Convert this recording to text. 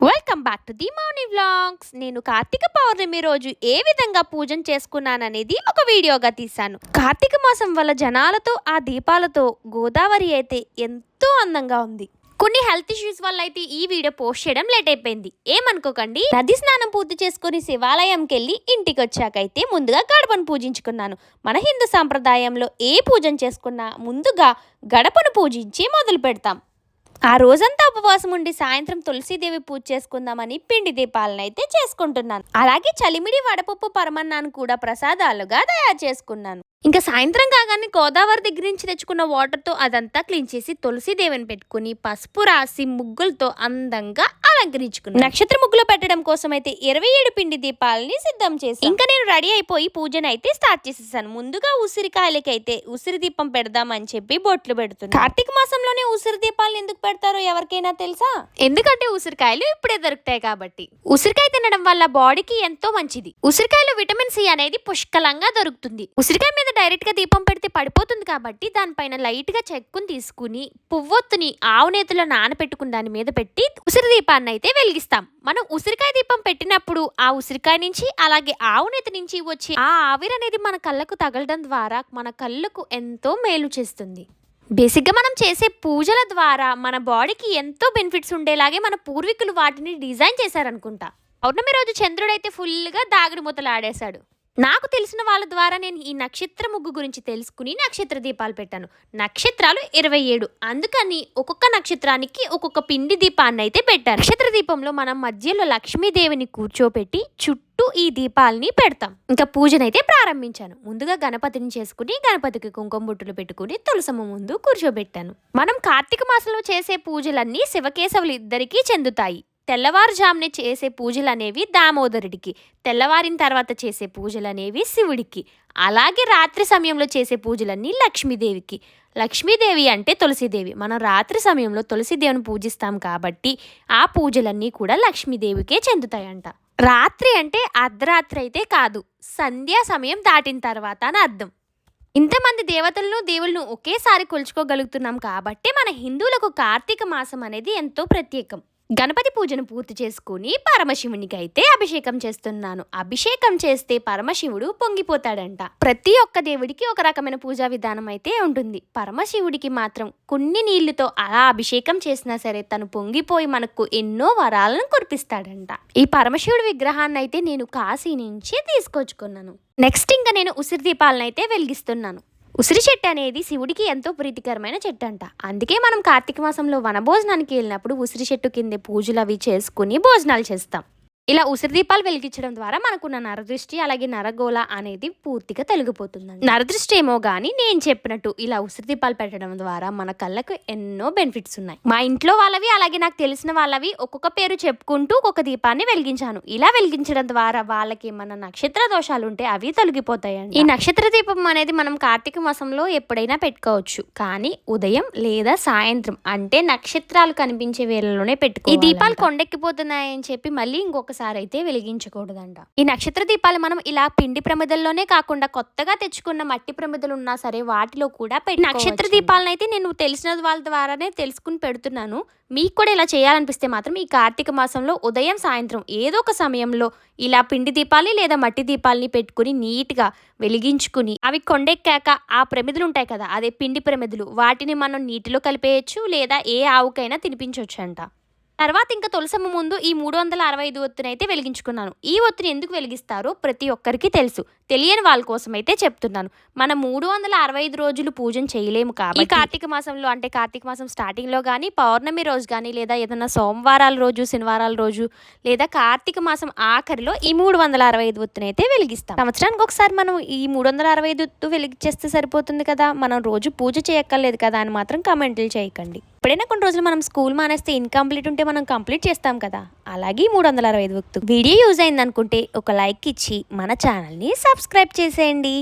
Welcome back to the morning vlogs నేను కార్తీక పౌర్ణమి రోజు ఏ విధంగా పూజన చేసుకున్నాననేది ఒక వీడియోగా తీశాను. కార్తీక మాసం వల్ల జనాలతో ఆ దీపాలతో గోదావరి అయితే ఎంతో అందంగా ఉంది. కొన్ని హెల్త్ ఇష్యూస్ వల్ల అయితే ఈ వీడియో పోస్ట్ చేయడం లేట్ అయిపోయింది. ఏమనుకోకండి? నది స్నానం పూర్తి చేసుకుని శివాలయంకి వెళ్ళి ఇంటికి వచ్చాకైతే ముందుగా గడపను పూజించుకున్నాను. మన హిందూ సాంప్రదాయంలో ఏ పూజను చేసుకున్నా ముందుగా గడపను పూజించి మొదలు పెడతాం ఆ రోజంతా ఉపవాసం ఉండి సాయంత్రం తులసీదేవి పూజ చేసుకుందామని పిండి దీపాలను అయితే చేసుకుంటున్నాను. అలాగే చలిమిడి వడపప్పు పరమన్నాను కూడా ప్రసాదాలుగా తయారు చేసుకున్నాను. ఇంకా సాయంత్రం కాగానే గోదావరి దగ్గర నుంచి తెచ్చుకున్న వాటర్తో అదంతా క్లీన్ చేసి తులసీదేవిని పెట్టుకుని పసుపు రాసి ముగ్గులతో అందంగా అలంకరించుకున్నాను నక్షత్ర ముగ్గులో పెట్టడం కోసం అయితే ఇరవై ఏడు పిండి దీపాలని సిద్ధం చేసి ఇంకా నేను రెడీ అయిపోయి పూజను అయితే స్టార్ట్ చేసేసాను. ముందుగా ఉసిరికాయలకైతే ఉసిరి దీపం పెడదామని చెప్పి బొట్లు పెడుతున్నాను. కార్తీక మాసంలోనే ఉసిరి దీపాలను ఎందుకు పెడతారో ఎవరికైనా తెలుసా? ఎందుకంటే ఉసిరికాయలు ఇప్పుడే దొరుకుతాయి కాబట్టి. ఉసిరికాయ తినడం వల్ల బాడీకి ఎంతో మంచిది. ఉసిరికాయలో విటమిన్ సి అనేది పుష్కలంగా దొరుకుతుంది. ఉసిరికాయ మీద డైరెక్ట్గా దీపం పెడితే పడిపోతుంది కాబట్టి దానిపైన లైట్గా చెక్కుని తీసుకుని పువ్వొత్తుని ఆవు నేతిలో నానబెట్టుకుని దాని మీద పెట్టి ఉసిరి దీపాన్ని అయితే వెలిగిస్తాం. మనం ఉసిరికాయ దీపం పెట్టినప్పుడు ఆ ఉసిరికాయ నుంచి అలాగే ఆవు నేతి నుంచి వచ్చే ఆ ఆవిరి అనేది మన కళ్ళకు తగలడం ద్వారా మన కళ్ళకు ఎంతో మేలు చేస్తుంది. బేసిక్గా మనం చేసే పూజల ద్వారా మన బాడీకి ఎంతో బెనిఫిట్స్ ఉండేలాగే మన పూర్వీకులు వాటిని డిజైన్ చేశారనుకుంటా. పౌర్ణమి రోజు చంద్రుడైతే ఫుల్గా దాగుడు మూతలు ఆడేశాడు. నాకు తెలిసిన వాళ్ళ ద్వారా నేను ఈ నక్షత్ర ముగ్గు గురించి తెలుసుకుని నక్షత్ర దీపాలు పెట్టాను. నక్షత్రాలు ఇరవై ఏడు. అందుకని ఒక్కొక్క నక్షత్రానికి ఒక్కొక్క పిండి దీపాన్ని అయితే పెట్టాను నక్షత్ర దీపంలో మనం మధ్యలో లక్ష్మీదేవిని కూర్చోపెట్టి చుట్టూ ఈ దీపాలని పెడతాం. ఇంకా పూజనైతే ప్రారంభించాను. ముందుగా గణపతిని చేసుకుని గణపతికి కుంకుమ బుట్టులు పెట్టుకుని తులసమ్మ ముందు కూర్చోబెట్టాను. మనం కార్తీక మాసంలో చేసే పూజలన్నీ శివకేశవులు ఇద్దరికీ చెందుతాయి. తెల్లవారుజామునే చేసే పూజలు అనేవి దామోదరుడికి తెల్లవారిన తర్వాత చేసే పూజలు అనేవి శివుడికి అలాగే రాత్రి సమయంలో చేసే పూజలన్నీ లక్ష్మీదేవికి. లక్ష్మీదేవి అంటే తులసీదేవి. మనం రాత్రి సమయంలో తులసీదేవిని పూజిస్తాం కాబట్టి ఆ పూజలన్నీ కూడా లక్ష్మీదేవికే చెందుతాయంట. రాత్రి అంటే అర్ధరాత్రి అయితే కాదు సంధ్యా సమయం దాటిన తర్వాత అని అర్థం. ఇంతమంది దేవతలను దేవుళ్ళను ఒకేసారి కొలుచుకోగలుగుతున్నాం కాబట్టి మన హిందువులకు కార్తీక మాసం అనేది ఎంతో ప్రత్యేకం. గణపతి పూజను పూర్తి చేసుకుని పరమశివునికి అయితే అభిషేకం చేస్తున్నాను. అభిషేకం చేస్తే పరమశివుడు పొంగిపోతాడంట. ప్రతి ఒక్క దేవుడికి ఒక రకమైన పూజా విధానం అయితే ఉంటుంది. పరమశివుడికి మాత్రం కొన్ని నీళ్ళతో అలా అభిషేకం చేసినా సరే తను పొంగిపోయి మనకు ఎన్నో వరాలను కురిపిస్తాడంట. ఈ పరమశివుడి విగ్రహాన్ని అయితే నేను కాశీ నుంచి తీసుకొచ్చుకున్నాను. నెక్స్ట్ ఇంకా నేను ఉసిరి దీపాలను అయితే వెలిగిస్తున్నాను. ఉసిరి చెట్టు అనేది శివుడికి ఎంతో ప్రీతికరమైన చెట్టు అంట. అందుకే మనం కార్తీక మాసంలో వనభోజనానికి వెళ్ళినప్పుడు ఉసిరి చెట్టు కింద పూజలు అవి చేసుకుని భోజనాలు చేస్తాం. ఇలా ఉసిరి దీపాలు వెలిగించడం ద్వారా మనకున్న నరదృష్టి అలాగే నరగోళ అనేది పూర్తిగా తొలగిపోతుందండి. నరదృష్టి ఏమో కానీ నేను చెప్పినట్టు ఇలా ఉసిరి దీపాలు పెట్టడం ద్వారా మన కళ్ళకు ఎన్నో బెనిఫిట్స్ ఉన్నాయి. మా ఇంట్లో వాళ్ళవి అలాగే నాకు తెలిసిన వాళ్ళవి ఒక్కొక్క పేరు చెప్పుకుంటూ ఒక్కొక్క దీపాన్ని వెలిగించాను. ఇలా వెలిగించడం ద్వారా వాళ్ళకి ఏమన్నా నక్షత్ర దోషాలు ఉంటే అవి తొలగిపోతాయండి. ఈ నక్షత్ర దీపం అనేది మనం కార్తీక మాసంలో ఎప్పుడైనా పెట్టుకోవచ్చు. కానీ ఉదయం లేదా సాయంత్రం అంటే నక్షత్రాలు కనిపించే వేళలోనే పెట్టుకో ఈ దీపాలు కొండెక్కిపోతున్నాయని చెప్పి మళ్ళీ ఇంకొక ఇంకొకసారి అయితే వెలిగించకూడదంట. ఈ నక్షత్ర దీపాలు మనం ఇలా పిండి ప్రమిదల్లోనే కాకుండా కొత్తగా తెచ్చుకున్న మట్టి ప్రమిదలు ఉన్నా సరే వాటిలో కూడా పెట్టి నక్షత్ర దీపాలను అయితే నేను తెలిసిన వాళ్ళ ద్వారానే తెలుసుకుని పెడుతున్నాను. మీకు కూడా ఇలా చేయాలనిపిస్తే మాత్రం ఈ కార్తీక మాసంలో ఉదయం సాయంత్రం ఏదో ఒక సమయంలో ఇలా పిండి దీపాలు లేదా మట్టి దీపాలని పెట్టుకుని నీట్గా వెలిగించుకుని అవి కొండెక్కాక ఆ ప్రమిదలు ఉంటాయి కదా అదే పిండి ప్రమిదలు వాటిని మనం నీటిలో కలిపేయచ్చు లేదా ఏ ఆవుకైనా తినిపించవచ్చు అంట తర్వాత ఇంకా తులసమ్మ ముందు ఈ మూడు వందల అరవై ఐదు ఒత్తుని అయితే వెలిగించుకున్నాను. ఈ ఒత్తిని ఎందుకు వెలిగిస్తారో ప్రతి ఒక్కరికి తెలుసు. తెలియని వాళ్ళ కోసం అయితే చెప్తున్నాను. మనం మూడు వందల అరవై ఐదు రోజులు పూజన చేయలేము కాబట్టి ఈ కార్తీక మాసంలో అంటే కార్తీక మాసం స్టార్టింగ్లో కానీ పౌర్ణమి రోజు కానీ లేదా ఏదైనా సోమవారాల రోజు శనివారాల రోజు లేదా కార్తీక మాసం ఆఖరిలో ఈ మూడు వందల అరవై ఐదు ఒత్తుని అయితే వెలిగిస్తాం. సంవత్సరానికి ఒకసారి మనం ఈ మూడు వందల అరవై ఐదు ఒత్తు వెలిగించేస్తే సరిపోతుంది కదా? మనం రోజు పూజ చేయక్కర్లేదు కదా అని మాత్రం కమెంట్లు చేయకండి. ఎప్పుడైనా కొన్ని రోజులు మనం స్కూల్ మానేస్తే ఇన్కంప్లీట్ ఉంటే మనం కంప్లీట్ చేస్తాం కదా. అలాగే మూడు వందల అరవై ఐదు వీడియో యూజ్ అయింది అనుకుంటే ఒక లైక్ ఇచ్చి మన ఛానల్ని సబ్స్క్రైబ్ చేసేయండి.